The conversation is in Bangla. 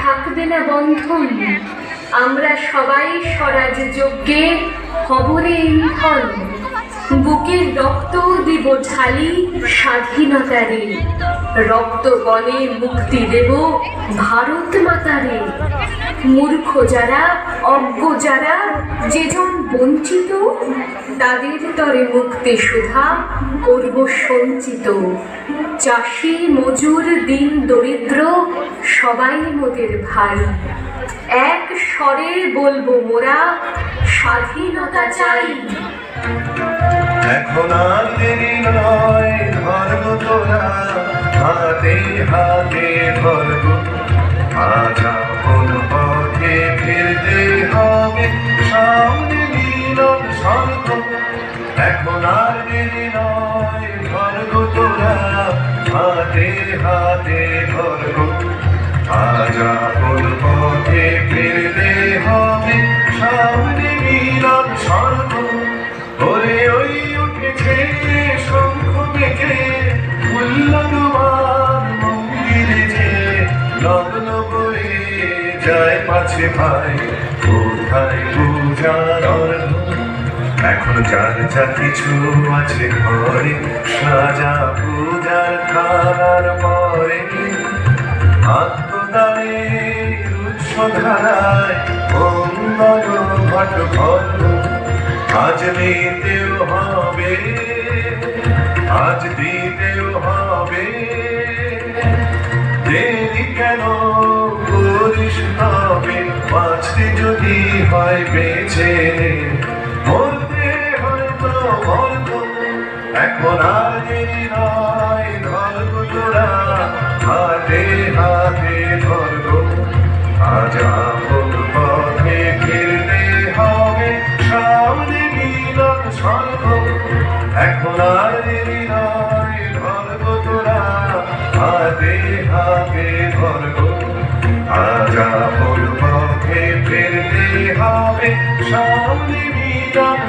থাকবে না বন্ধন। আমরা সবাই স্বরাজ যজ্ঞে খবরে ইন্ধন বুকের রক্ত দিব ঢালি স্বাধীনতারে। রক্ত বলে মুক্তি দেব ভারত মাতারে। মূর্খ যারা, অজ্ঞ যারা যেজন বঞ্চিত, তাদের তরে মুক্তি সুধা করব সঞ্চিত। চাষি, মজুর, দিন দরিদ্র, সবাই মোদের ভাই। এক স্বরে বলব মোরা, স্বাধীনতা চাই। এখন আর দেরি নয় তোরা, হাতে হাতে হাতে ধর্ম আজ আপন পথে ফিরতে হবে, সামনে মিলন স্বর্গ ওরে ওই উঠেছে শঙ্খ মেঘে মন্দিরে যে লগ্ন বয়ে যায় পাছে ভাই, কোথায় পূজার অর্ঘ এখন যার যা কিছু আছে ঘরে, সাজা পূজার খাবার পরে আত্মদানের উৎস ধারায় মঙ্গল ঘট ভদ্র আজ দিতেও হবে আজ দিতেও হবে। দেরি কেন করিস তবে বাঁচতে যদি হয় নে, মরতে হয়তো মরত এখন আর দেরি নয়। আজ আপন পথে ফিরতে হবে সামনে মিলন স্বর্গ এখন আর দেরি নয় ধর্ম তোরা হাতে হাতে ধর্ম আজ আপন পথে ফিরতে হবে সামনে মিলন